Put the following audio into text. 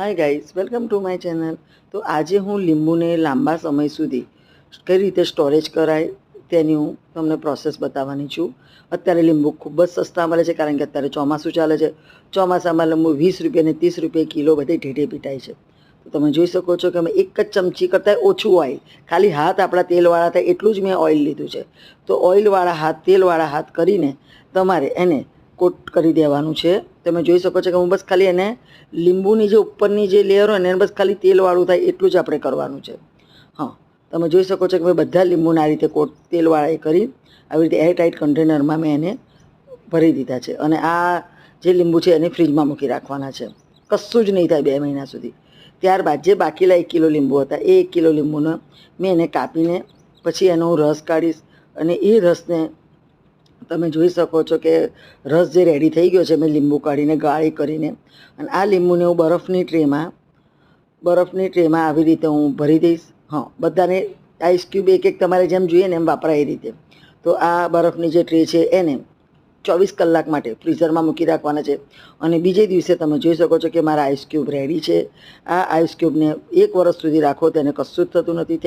Hi guys welcome to my channel તો આજે હું લીંબુને લાંબા સમય સુધી કઈ રીતે સ્ટોરેજ કરાય તેની હું તમને પ્રોસેસ બતાવવાની છું. અત્યારે લીંબુ ખૂબ જ સસ્તા મળે છે, કારણ કે અત્યારે ચોમાસું ચાલે છે. ચોમાસામાં લીંબુ વીસ રૂપિયા ને ત્રીસ રૂપિયા કિલો બધે ઢેઢે પીટાય છે. તો તમે જોઈ શકો છો કે અમે એક જ ચમચી કરતાં ઓછું ઓઇલ ખાલી હાથ આપણા તેલવાળા થાય એટલું જ મેં ઓઇલ લીધું છે. તો ઓઇલવાળા હાથ, તેલવાળા હાથ કરીને તમારે એને કોટ કરી દેવાનું છે. તમે જોઈ શકો છો કે હું બસ ખાલી એને લીંબુની જે ઉપરની જે લેયર હોય ને એને બસ ખાલી તેલવાળું થાય એટલું જ આપણે કરવાનું છે. હા, તમે જોઈ શકો છો કે મેં બધા લીંબુને આ રીતે કોટ તેલવાળા એ કરી આવી રીતે એરટાઇટ કન્ટેનરમાં મેં એને ભરી દીધા છે. અને આ જે લીંબુ છે એને ફ્રીજમાં મૂકી રાખવાના છે. કશું જ નહીં થાય બે મહિના સુધી. ત્યારબાદ જે બાકીલા એક કિલો લીંબુ હતા, એ એક કિલો લીંબુને મેં એને કાપીને પછી એનો હું રસ કાઢીશ અને એ રસને તમે જોઈ શકો છો કે રસ જે રેડી થઈ ગયો છે, મેં લીંબુ કાઢીને, ગાળી કરીને. અને આ લીંબુને હું બરફની ટ્રેમાં બરફની ટ્રેમાં આવી રીતે હું ભરી દઈશ. હા, બધાને આઈસ ક્યુબ એક એક તમારે જેમ જોઈએ ને એમ વાપરાય એ રીતે. તો આ બરફની જે ટ્રે છે એને ચોવીસ કલાક માટે ફ્રીઝરમાં મૂકી રાખવાના છે. અને બીજે દિવસે તમે જોઈ શકો છો કે મારા આઈસ ક્યુબ રેડી છે. આ આઈસ ક્યુબને એક વર્ષ સુધી રાખો, તેને કશું જ થતું નથી.